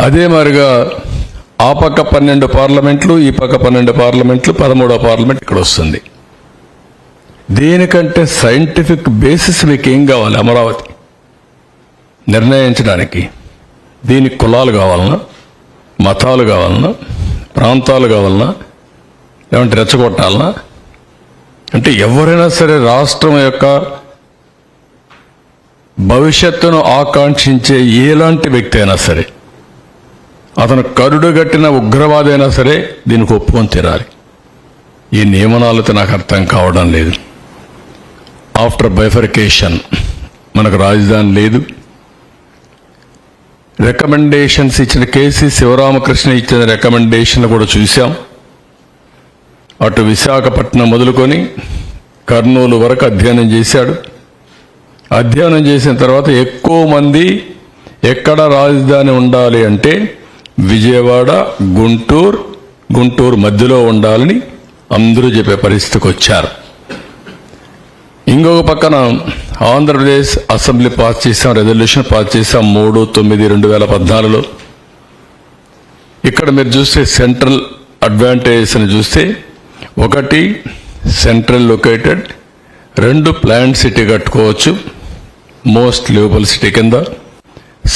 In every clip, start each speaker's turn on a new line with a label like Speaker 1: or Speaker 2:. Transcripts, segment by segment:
Speaker 1: అదే మరిగా ఆ పక్క పన్నెండు పార్లమెంట్లు ఈ పక్క పన్నెండు పార్లమెంట్లు పదమూడో పార్లమెంట్ ఇక్కడ వస్తుంది. దీనికంటే సైంటిఫిక్ బేసిస్ మీకు ఏం కావాలి అమరావతి? నిర్ణయించడానికి దీనికి కులాలు కావాలన్నా మతాలు కావాలన్నా ప్రాంతాలు కావాలన్నా లేదంటే రెచ్చగొట్టాలన్నా అంటే ఎవరైనా సరే రాష్ట్రం యొక్క భవిష్యత్తును ఆకాంక్షించే ఎలాంటి వ్యక్తి అయినా సరే అతను కరుడు ఉగ్రవాదైనా అయినా సరే దీనికి ఒప్పుకొని తీరాలి. ఈ నియమనాలతో నాకు అర్థం కావడం లేదు. ఆఫ్టర్ బైఫర్కేషన్ మనకు రాజధాని లేదు. రికమెండేషన్స్ ఇచ్చిన కేసీ శివరామకృష్ణ ఇచ్చిన రికమెండేషన్లు కూడా చూశాం. అటు విశాఖపట్నం మొదలుకొని కర్నూలు వరకు అధ్యయనం చేశాడు. అధ్యయనం చేసిన తర్వాత ఎక్కువ మంది ఎక్కడ రాజధాని ఉండాలి అంటే విజయవాడ గుంటూరు గుంటూరు మధ్యలో ఉండాలని అందరూ చెప్పే పరిస్థితికి వచ్చారు. ఇంకొక పక్కన ఆంధ్రప్రదేశ్ అసెంబ్లీ పాస్ చేసాం రెజల్యూషన్ పాస్ చేసాం మూడు తొమ్మిది రెండు వేల పద్నాలుగులో. ఇక్కడ మీరు చూస్తే సెంట్రల్ అడ్వాంటేజెస్ అని చూస్తే ఒకటి సెంట్రల్ లొకేటెడ్ రెండు ప్లాంట్ సిటీ కట్టుకోవచ్చు మోస్ట్ లివబుల్ సిటీ కింద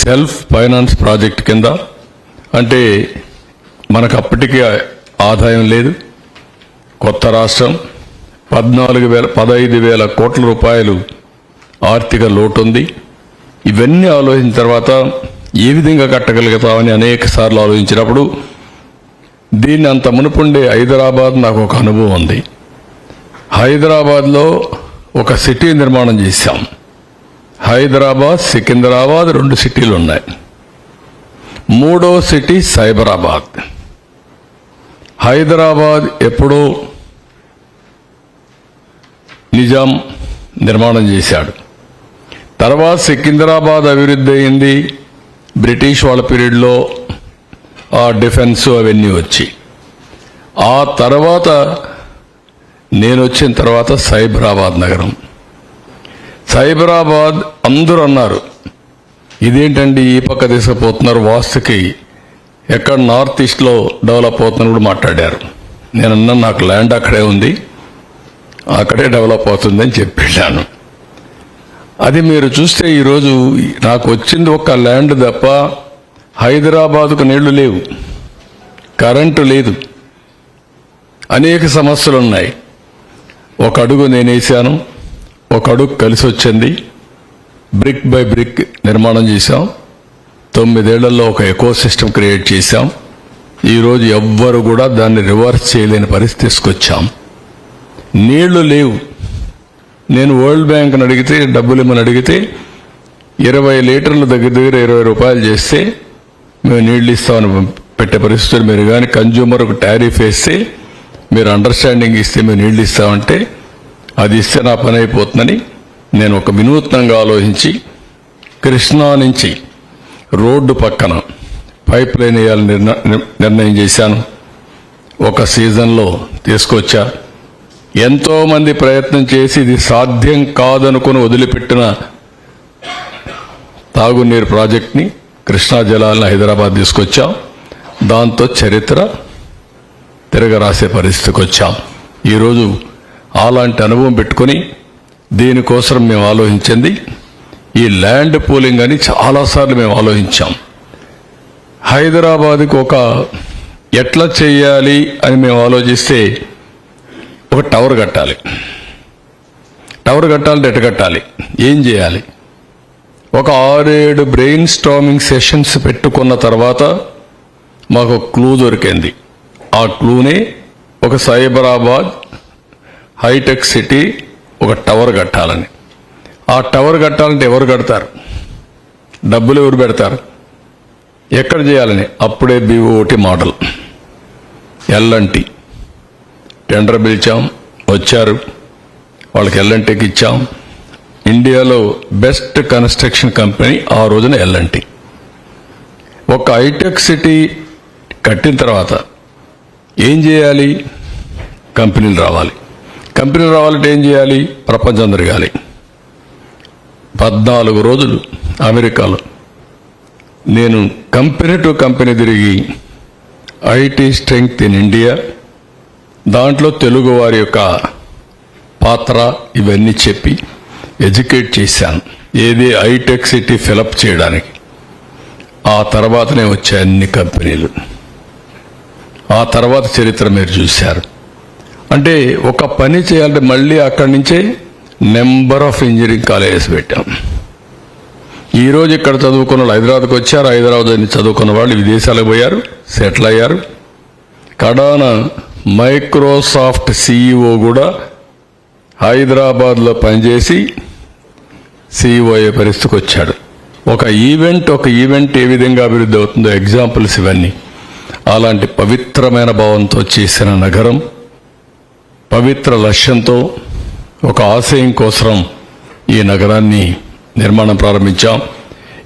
Speaker 1: సెల్ఫ్ ఫైనాన్స్ ప్రాజెక్ట్ కింద అంటే మనకు అప్పటికే ఆదాయం లేదు. కొత్త రాష్ట్రం పద్నాలుగు వేల పదహైదు వేల కోట్ల రూపాయలు ఆర్థిక లోటు ఉంది ఇవన్నీ ఆలోచించిన తర్వాత ఏ విధంగా కట్టగలుగుతామని అనేక సార్లు ఆలోచించినప్పుడు దీన్ని అంత మునుపుండే హైదరాబాద్ నాకు ఒక అనుభవం ఉంది. హైదరాబాద్లో ఒక సిటీ నిర్మాణం చేశాం. హైదరాబాద్ సికింద్రాబాద్ రెండు సిటీలు ఉన్నాయి. మూడో సిటీ సైబరాబాద్. హైదరాబాద్ ఎప్పుడో నిజాం నిర్మాణం చేశాడు. తర్వాత సికింద్రాబాద్ అభివృద్ధి అయింది. బ్రిటిష్ వాళ్ళ పీరియడ్లో ఆ డిఫెన్స్ అవన్నీ వచ్చి. ఆ తర్వాత నేను వచ్చిన తర్వాత సైబరాబాద్ నగరం. సైబరాబాద్ అందరూ అన్నారు ఇదేంటండి ఈ పక్క తీసుకుపోతున్నారు వాస్తుకి? ఎక్కడ నార్త్ ఈస్ట్లో డెవలప్ అవుతుందని కూడా మాట్లాడారు. నేను అన్న నాకు ల్యాండ్ అక్కడే ఉంది. అక్కడే డెవలప్ అవుతుందని చెప్పాను అది మీరు చూస్తే ఈరోజు నాకు వచ్చింది ఒక ల్యాండ్ తప్ప హైదరాబాదుకు నీళ్ళు లేవు. కరెంటు లేదు. అనేక సమస్యలు ఉన్నాయి ఒక అడుగు నేను వేసాను ఒక అడుగు కలిసి వచ్చింది బ్రిక్ బై బ్రిక్ నిర్మాణం చేశాం. తొమ్మిదేళ్ళలో ఒక ఎకో సిస్టమ్ క్రియేట్ చేశాం. ఈరోజు ఎవ్వరు కూడా దాన్ని రివర్స్ చేయలేని పరిస్థితి తీసుకొచ్చాం. నీళ్ళు లేవు. నేను వరల్డ్ బ్యాంక్ని అడిగితే డబ్బులు ఇమ్మని అడిగితే ఇరవై లీటర్ల దగ్గర దగ్గర ఇరవై రూపాయలు చేస్తే మేము నీళ్ళు ఇస్తామని పెట్టే పరిస్థితులు మీరు కానీ కన్జ్యూమర్కు టారిఫ్ వేస్తే మీరు అండర్స్టాండింగ్ ఇస్తే మేము నీళ్ళు ఇస్తామంటే అది ఇస్తే నా పని అయిపోతుందని నేను ఒక వినూత్నంగా ఆలోచించి కృష్ణా నుంచి రోడ్డు పక్కన పైప్ లైన్ వేయాలని నిర్ణయం చేశాను. ఒక సీజన్లో తీసుకొచ్చా. ఎంతోమంది ప్రయత్నం చేసి ఇది సాధ్యం కాదనుకుని వదిలిపెట్టిన తాగునీరు ప్రాజెక్ట్ని కృష్ణా జలాలను హైదరాబాద్ తీసుకొచ్చాం. దాంతో చరిత్ర తిరగరాసే పరిస్థితికి వచ్చాం ఈరోజు అలాంటి అనుభవం పెట్టుకొని దీనికోసం మేము ఆలోచించింది. ఈ ల్యాండ్ పూలింగ్ అని చాలాసార్లు మేము ఆలోచించాం. హైదరాబాద్కి ఒక ఎట్లా చేయాలి అని మేము ఆలోచిస్తే ఒక టవర్ కట్టాలి. టవర్ కట్టాలంటే ఎట్ట కట్టాలి? ఏం చేయాలి? ఒక ఆరేడు బ్రెయిన్ స్టామింగ్ సెషన్స్ పెట్టుకున్న తర్వాత మాకు క్లూ దొరికింది. ఆ క్లూనే ఒక సైబరాబాద్ హైటెక్ సిటీ ఒక టవర్ కట్టాలని. ఆ టవర్ కట్టాలంటే ఎవరు కడతారు? డబ్బులు ఎవరు పెడతారు? ఎక్కడ చేయాలని? అప్పుడే బీఓటి మోడల్. ఎల్ఎన్టి టెండర్ పిలిచాం వచ్చారు. వాళ్ళకి ఎల్ఎన్టీకి ఇచ్చాం. ఇండియాలో బెస్ట్ కన్స్ట్రక్షన్ కంపెనీ ఆ రోజున ఎల్ఎన్టీ ఒక హైటెక్ సిటీ కట్టిన తర్వాత ఏం చేయాలి? కంపెనీలు రావాలి. కంపెనీ రావాలంటే ఏం చేయాలి? ప్రపంచం తిరగాలి. పద్నాలుగు రోజులు అమెరికాలో. నేను కంపెనీ టు కంపెనీ తిరిగి ఐటీ స్ట్రెంగ్త్ ఇన్ ఇండియా దాంట్లో తెలుగు వారి యొక్క పాత్ర ఇవన్నీ చెప్పి ఎడ్యుకేట్ చేశాను. ఏది? ఐటెక్ సిటీ ఫిలప్ చేయడానికి. ఆ తర్వాతనే వచ్చాయి అన్ని కంపెనీలు. ఆ తర్వాత చరిత్ర మీరు చూశారు. అంటే ఒక పని చేయాలంటే మళ్ళీ అక్కడి నుంచే నెంబర్ ఆఫ్ ఇంజనీరింగ్ కాలేజెస్ పెట్టాం. ఈరోజు ఇక్కడ చదువుకున్న వాళ్ళు హైదరాబాద్కి వచ్చారు హైదరాబాద్ నుంచి చదువుకున్న వాళ్ళు విదేశాలకు పోయారు సెటిల్ అయ్యారు. కడాన మైక్రోసాఫ్ట్ సీఈఓ కూడా హైదరాబాద్లో పనిచేసి సీఈఓ అయ్యే పరిస్థితికి వచ్చాడు. ఒక ఈవెంట్ ఒక ఈవెంట్ ఏ విధంగా అభివృద్ధి అవుతుందో ఎగ్జాంపుల్స్ ఇవన్నీ. అలాంటి పవిత్రమైన భావంతో చేసిన నగరం. పవిత్ర లక్ష్యంతో ఒక ఆశయం కోసం ఈ నగరాన్ని నిర్మాణం ప్రారంభించాం.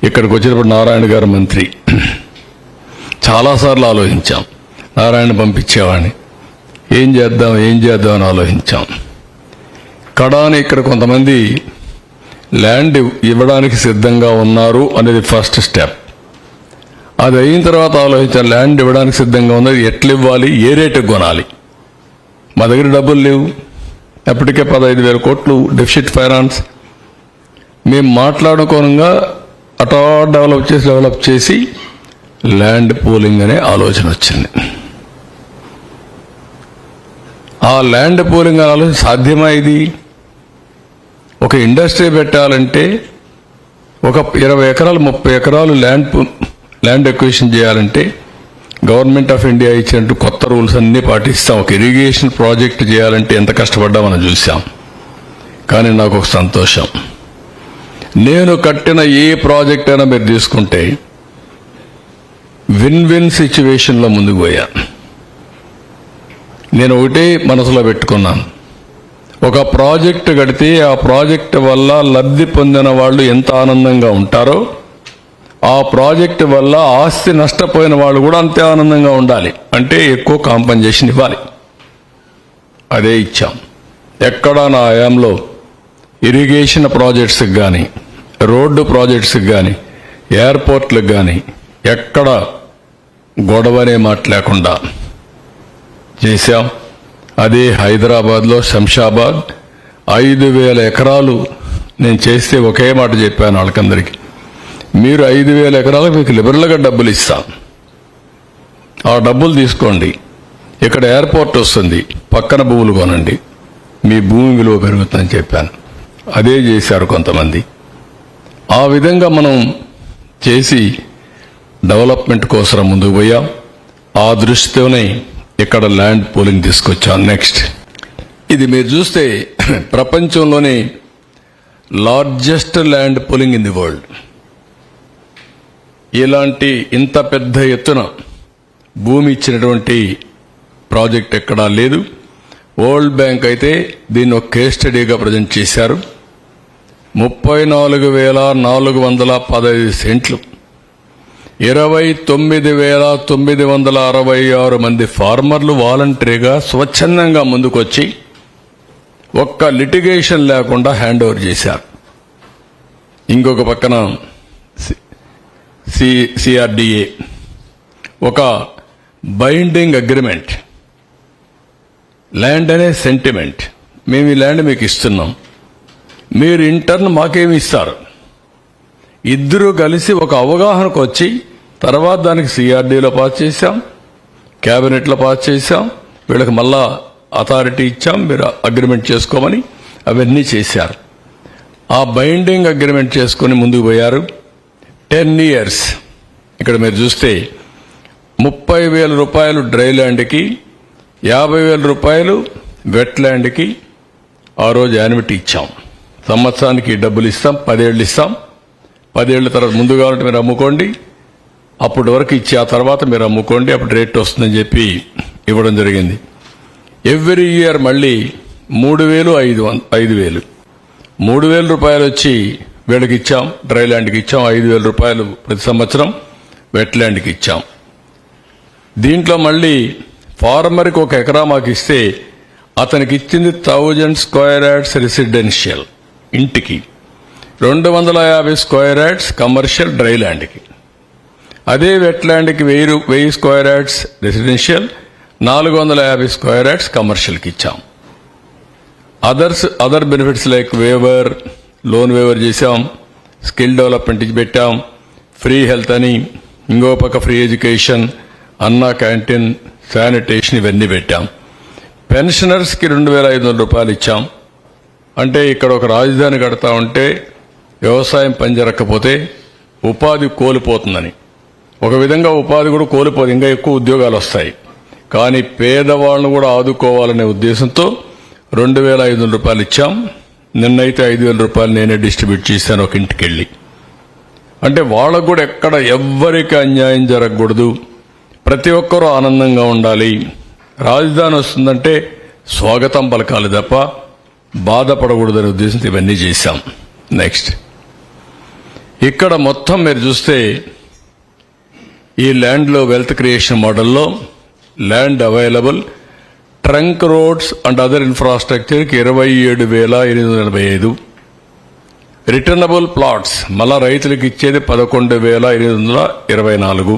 Speaker 1: ఇక్కడికి వచ్చినప్పుడు నారాయణ గారు మంత్రి. చాలాసార్లు ఆలోచించాం. నారాయణ పంపించేవాడిని. ఏం చేద్దాం ఏం చేద్దాం అని ఆలోచించాం. కడాని ఇక్కడ కొంతమంది ల్యాండ్ ఇవ్వడానికి సిద్ధంగా ఉన్నారు అనేది ఫస్ట్ స్టెప్. అది అయిన తర్వాత ఆలోచించాం ల్యాండ్ ఇవ్వడానికి సిద్ధంగా ఉన్నది ఎట్లా ఇవ్వాలి ఏ రేటుకి కొనాలి. మా దగ్గర డబ్బులు లేవు. ఎప్పటికే పదహైదు వేల కోట్లు డెఫిసిట్ ఫైనాన్స్ మేము మాట్లాడుకోనంగా అటా డెవలప్ చేసి డెవలప్ చేసి ల్యాండ్ పూలింగ్ అనే ఆలోచన వచ్చింది. ఆ ల్యాండ్ పూలింగ్ ఆలోచన సాధ్యమా ఇది? ఒక ఇండస్ట్రీ పెట్టాలంటే ఒక ఇరవై ఎకరాలు ముప్పై ఎకరాలు ల్యాండ్ ల్యాండ్ ఎక్విషన్ చేయాలంటే గవర్నమెంట్ ఆఫ్ ఇండియా ఇచ్చినట్టు కొత్త రూల్స్ అన్నీ పాటిస్తాం. ఒక ఇరిగేషన్ ప్రాజెక్ట్ చేయాలంటే ఎంత కష్టపడ్డా మనం చూసాం కానీ నాకు ఒక సంతోషం. నేను కట్టిన ఏ ప్రాజెక్ట్ అయినా మీరు తీసుకుంటే విన్ విన్ సిచ్యువేషన్లో ముందుకు పోయా. నేను ఒకటే మనసులో పెట్టుకున్నాను. ఒక ప్రాజెక్ట్ కడితే ఆ ప్రాజెక్ట్ వల్ల లబ్ధి పొందిన వాళ్ళు ఎంత ఆనందంగా ఉంటారో ఆ ప్రాజెక్ట్ వల్ల ఆస్తి నష్టపోయిన వాళ్ళు కూడా అంతే ఆనందంగా ఉండాలి. అంటే ఎక్కువ కాంపన్సేషన్ ఇవ్వాలి. అదే ఇచ్చాం. ఎక్కడ నా ఆయాంలో ఇరిగేషన్ ప్రాజెక్ట్స్కి కానీ రోడ్డు ప్రాజెక్ట్స్కి కానీ ఎయిర్పోర్ట్లకు కానీ ఎక్కడ గొడవనే మాట లేకుండా చేశాం. అదే హైదరాబాద్లో శంషాబాద్ ఐదు వేల ఎకరాలు నేను చేస్తే ఒకే మాట చెప్పాను వాళ్ళకందరికీ. మీరు ఐదు వేల ఎకరాలకు మీకు లిబరల్గా డబ్బులు ఇస్తాం. ఆ డబ్బులు తీసుకోండి. ఇక్కడ ఎయిర్పోర్ట్ వస్తుంది. పక్కన భూములు కొనండి. మీ భూమి విలువ పెరుగుతుందని చెప్పాను. అదే చేశారు కొంతమంది. ఆ విధంగా మనం చేసి డెవలప్మెంట్ కోసం ముందుకు పోయాం. ఆ దృష్టితోనే ఇక్కడ ల్యాండ్ పోలింగ్ తీసుకొచ్చాం నెక్స్ట్ ఇది మీరు చూస్తే ప్రపంచంలోనే largest land pooling in the world ఇలాంటి ఇంత పెద్ద ఎత్తున భూమి ఇచ్చినటువంటి ప్రాజెక్ట్ ఎక్కడా లేదు. వరల్డ్ బ్యాంక్ అయితే దీన్ని ఒక కేస్ స్టడీగా ప్రజెంట్ చేశారు. ముప్పై నాలుగు వేల నాలుగు వందల పదహైదు సెంట్లు. ఇరవై తొమ్మిది వేల తొమ్మిది వందల అరవై ఆరు మంది ఫార్మర్లు వాలంటరీగా స్వచ్ఛందంగా ముందుకొచ్చి ఒక్క లిటిగేషన్ లేకుండా హ్యాండ్ ఓవర్ చేశారు. ఇంకొక పక్కన సి సిఆర్డిఏ. ఒక బైండింగ్ అగ్రిమెంట్. ల్యాండ్ అనే సెంటిమెంట్. మేము ఈ ల్యాండ్ మీకు ఇస్తున్నాం. మీరు ఇంటర్న్ మాకేమి ఇస్తారు? ఇద్దరు కలిసి ఒక అవగాహనకు వచ్చి తర్వాత దానికి సిఆర్డీలో పాస్ చేశాం క్యాబినెట్లో పాస్ చేశాం వీళ్ళకి మళ్ళా అథారిటీ ఇచ్చాం మీరు అగ్రిమెంట్ చేసుకోమని అవన్నీ చేశారు. ఆ బైండింగ్ అగ్రిమెంట్ చేసుకుని ముందుకు పోయారు. Ten years. ఇక్కడ మీరు చూస్తే ముప్పై వేల రూపాయలు డ్రై ల్యాండ్కి యాభై వేల రూపాయలు వెట్ ల్యాండ్కి ఆ రోజు యానిమిటీ ఇచ్చాం. సంవత్సరానికి డబ్బులు ఇస్తాం పదేళ్ళు ఇస్తాం. పదేళ్ళ తర్వాత ముందు కావాలంటే మీరు అమ్ముకోండి. అప్పటి వరకు ఇచ్చి ఆ తర్వాత మీరు అమ్ముకోండి. అప్పుడు రేట్ వస్తుందని చెప్పి ఇవ్వడం జరిగింది. ఎవ్రీ ఇయర్ మళ్ళీ మూడు వేలు ఐదు వం- ఐదు వేలు. మూడు వేల రూపాయలు వచ్చి వీళ్ళకి ఇచ్చాం డ్రై ల్యాండ్కి ఇచ్చాం ఐదు వేల రూపాయలు ప్రతి సంవత్సరం వెట్ ల్యాండ్కి ఇచ్చాం దీంట్లో మళ్ళీ ఫార్మర్కి ఒక ఎకరా మాకు ఇస్తే అతనికి ఇచ్చింది థౌజండ్ స్క్వేర్ యార్డ్స్ రెసిడెన్షియల్ ఇంటికి రెండు వందల యాభై స్క్వేర్ యార్డ్స్ కమర్షియల్ డ్రై ల్యాండ్కి. అదే వెట్లాండ్కి వెయ్యి రూ- వెయ్యి స్క్వేర్ యార్డ్స్ రెసిడెన్షియల్ నాలుగు వందల యాభై స్క్వేర్ యార్డ్స్ కమర్షియల్కి ఇచ్చాం others other benefits like waiver loan waiver చేశాం స్కిల్ డెవలప్మెంట్ పెట్టాం ఫ్రీ హెల్త్ అని ఇంకో పక్క free education Anna canteen sanitation ఇవన్నీ పెట్టాం. పెన్షనర్స్కి రెండు వేల ఐదు వందల రూపాయలు ఇచ్చాం. అంటే ఇక్కడ ఒక రాజధాని కడతా ఉంటే వ్యవసాయం పనిజరక్కపోతే ఉపాధి కోల్పోతుందని. ఒక విధంగా ఉపాధి కూడా కోల్పోదు ఇంకా ఎక్కువ ఉద్యోగాలు వస్తాయి. కానీ పేదవాళ్ళను కూడా ఆదుకోవాలనే ఉద్దేశంతో రెండు వేల ఐదు వందల రూపాయలు ఇచ్చాం. నిన్నైతే ఐదు వేల రూపాయలు నేనే డిస్ట్రిబ్యూట్ చేశాను ఒక ఇంటికి వెళ్ళి అంటే వాళ్ళకు కూడా ఎక్కడ ఎవ్వరికి అన్యాయం జరగకూడదు. ప్రతి ఒక్కరూ ఆనందంగా ఉండాలి. రాజధాని వస్తుందంటే స్వాగతం పలకాలి తప్ప బాధపడకూడదనే ఉద్దేశంతో ఇవన్నీ చేశాం. నెక్స్ట్ ఇక్కడ మొత్తం మీరు చూస్తే ఈ ల్యాండ్లో వెల్త్ క్రియేషన్ మోడల్లో land available trunk roads and other ఇన్ఫ్రాస్ట్రక్చర్కి ఇరవై ఏడు వేల ఎనిమిది వందల ఎనభై ఐదు. రిటర్నబుల్ ప్లాట్స్ మళ్ళా రైతులకు ఇచ్చేది పదకొండు వేల ఎనిమిది వందల ఇరవై నాలుగు.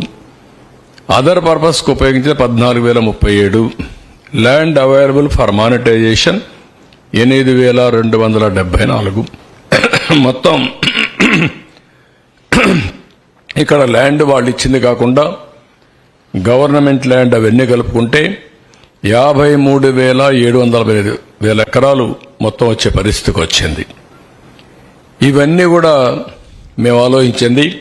Speaker 1: అదర్ పర్పస్కి ఉపయోగించే పద్నాలుగు వేల ముప్పై ఏడు. ల్యాండ్ అవైలబుల్ ఫర్ మానిటైజేషన్ ఎనిమిది వేల రెండు వందల డెబ్బై నాలుగు. మొత్తం ఇక్కడ ల్యాండ్ వాళ్ళు ఇచ్చింది కాకుండా గవర్నమెంట్ ల్యాండ్ అవన్నీ కలుపుకుంటే యాభై మూడు వేల ఏడు వందల ఐదు వేల ఎకరాలు మొత్తం వచ్చే పరిస్థితికి వచ్చింది. ఇవన్నీ కూడా మేము ఆలోచించింది.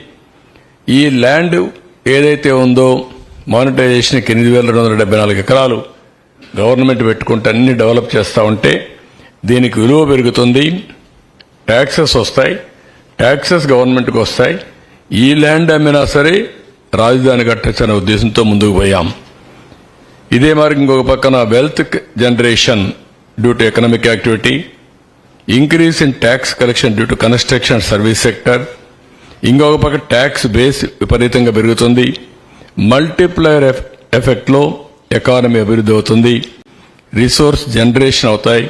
Speaker 1: ఈ ల్యాండ్ ఏదైతే ఉందో మానిటైజేషన్కి ఎనిమిది వేల రెండు వందల డెబ్బై నాలుగు ఎకరాలు గవర్నమెంట్ పెట్టుకుంటే అన్ని డెవలప్ చేస్తూ ఉంటే దీనికి విలువ పెరుగుతుంది. ట్యాక్సెస్ వస్తాయి. ట్యాక్సెస్ గవర్నమెంట్కి వస్తాయి. ఈ ల్యాండ్ అమ్మినా సరే రాజధాని కట్టచ్చనే ఉద్దేశంతో ముందుకు పోయాం. ఇదే మరి ఇంకొక పక్కన wealth generation due to economic activity increase in tax collection due to construction service sector ఇంకొక పక్క ట్యాక్స్ బేస్ విపరీతంగా పెరుగుతుంది మల్టిప్లయర్ ఎఫెక్ట్లో ఎకానమీ అభివృద్ధి అవుతుంది రిసోర్స్ జనరేషన్ అవుతాయి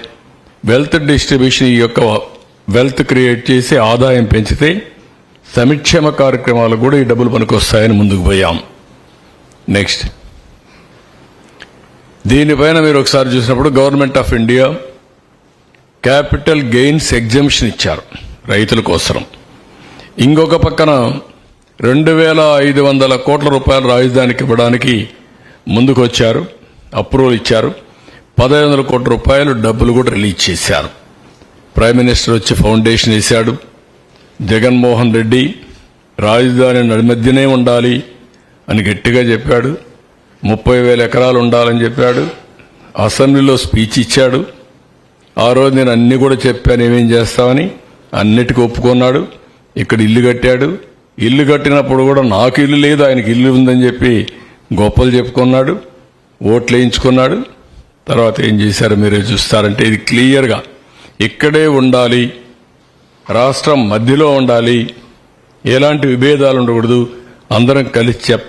Speaker 1: వెల్త్ డిస్ట్రిబ్యూషన్ ఈ యొక్క వెల్త్ క్రియేట్ చేసి ఆదాయం పెంచితే సంక్షేమ కార్యక్రమాలు కూడా ఈ డబ్బులు పనికొస్తాయని వస్తాయని ముందుకు పోయాం. నెక్స్ట్ దీనిపైన మీరు ఒకసారి చూసినప్పుడు government of India capital gains exemption ఇచ్చారు రైతుల కోసం ఇంకొక పక్కన రెండు వేల ఐదు వందల కోట్ల రూపాయల రాజధానికి ఇవ్వడానికి ముందుకు వచ్చారు అప్రూవల్ ఇచ్చారు. పదహైదు వందల కోట్ల రూపాయలు డబ్బులు కూడా రిలీజ్ చేశారు. ప్రైమ్ మినిస్టర్ వచ్చి ఫౌండేషన్ వేశాడు. జగన్మోహన్ రెడ్డి రాజధాని నడిమధ్యనే ఉండాలి అని గట్టిగా చెప్పాడు. ముప్పై వేల ఎకరాలు ఉండాలని చెప్పాడు. అసెంబ్లీలో స్పీచ్ ఇచ్చాడు. ఆ రోజు నేను అన్ని కూడా చెప్పాను ఏమేం చేస్తామని. అన్నిటికీ ఒప్పుకున్నాడు. ఇక్కడ ఇల్లు కట్టాడు. ఇల్లు కట్టినప్పుడు కూడా నాకు ఇల్లు లేదు ఆయనకి ఇల్లు ఉందని చెప్పి గొప్పలు చెప్పుకున్నాడు. ఓట్లు వేయించుకున్నాడు. తర్వాత ఏం చేశారు మీరే చూస్తారంటే ఇది క్లియర్గా ఇక్కడే ఉండాలి. రాష్ట్రం మధ్యలో ఉండాలి. ఎలాంటి విభేదాలు ఉండకూడదు. అందరం కలిసి చెప్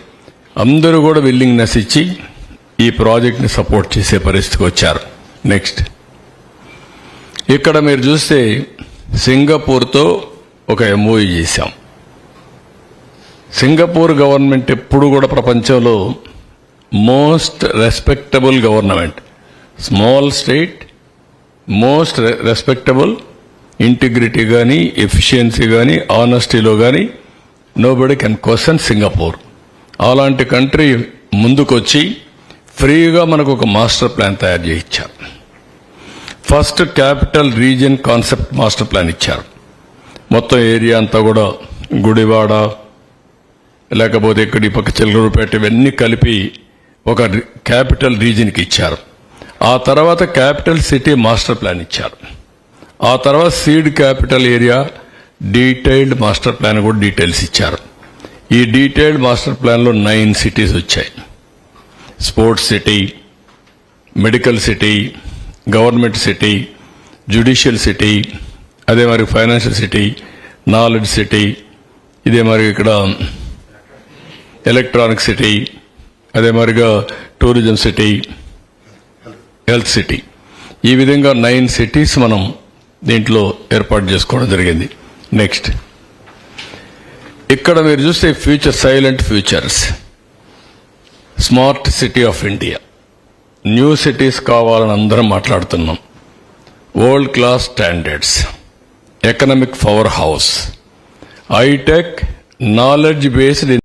Speaker 1: అందరూ కూడా విల్లింగ్నెస్ ఇచ్చి ఈ ప్రాజెక్ట్ని సపోర్ట్ చేసే పరిస్థితికి వచ్చారు. నెక్స్ట్ ఇక్కడ మీరు చూస్తే సింగపూర్తో ఒక ఎంఓఈ చేశాం. సింగపూర్ గవర్నమెంట్ ఎప్పుడు కూడా ప్రపంచంలో most respectable government small state most respectable integrity కానీ ఎఫిషియన్సీ కానీ ఆనెస్టీలో కానీ నోబడి కెన్ క్వశ్చన్ సింగపూర్ అలాంటి కంట్రీ ముందుకొచ్చి ఫ్రీగా మనకు ఒక మాస్టర్ ప్లాన్ తయారు చేయించారు. First capital region concept master plan ఇచ్చారు. మొత్తం ఏరియా అంతా కూడా గుడివాడ లేకపోతే ఇక్కడ ఈ పక్క చిల్లరపేట ఇవన్నీ కలిపి ఒక రి- క్యాపిటల్ రీజియన్కి ఇచ్చారు. ఆ తర్వాత క్యాపిటల్ సిటీ మాస్టర్ ప్లాన్ ఇచ్చారు. ఆ తర్వాత seed capital area detailed master plan కూడా డీటెయిల్స్ ఇచ్చారు. ఈ డీటెయిల్డ్ మాస్టర్ ప్లాన్లో నైన్ సిటీస్ వచ్చాయి. Sports city medical city government city judicial city అదే మరి ఫైనాన్షియల్ సిటీ నాలెడ్జ్ సిటీ ఇదే మరి ఇక్కడ ఎలక్ట్రానిక్ సిటీ అదే మరిగా టూరిజం సిటీ హెల్త్ సిటీ. ఈ విధంగా నైన్ సిటీస్ మనం దీంట్లో ఏర్పాటు చేసుకోవడం జరిగింది. నెక్స్ట్. ఇక్కడ మీరు చూస్తే future silent futures. Smart city of India. New cities కావాలని అందరం మాట్లాడుతున్నాం. World class standards economic power house hitech knowledge based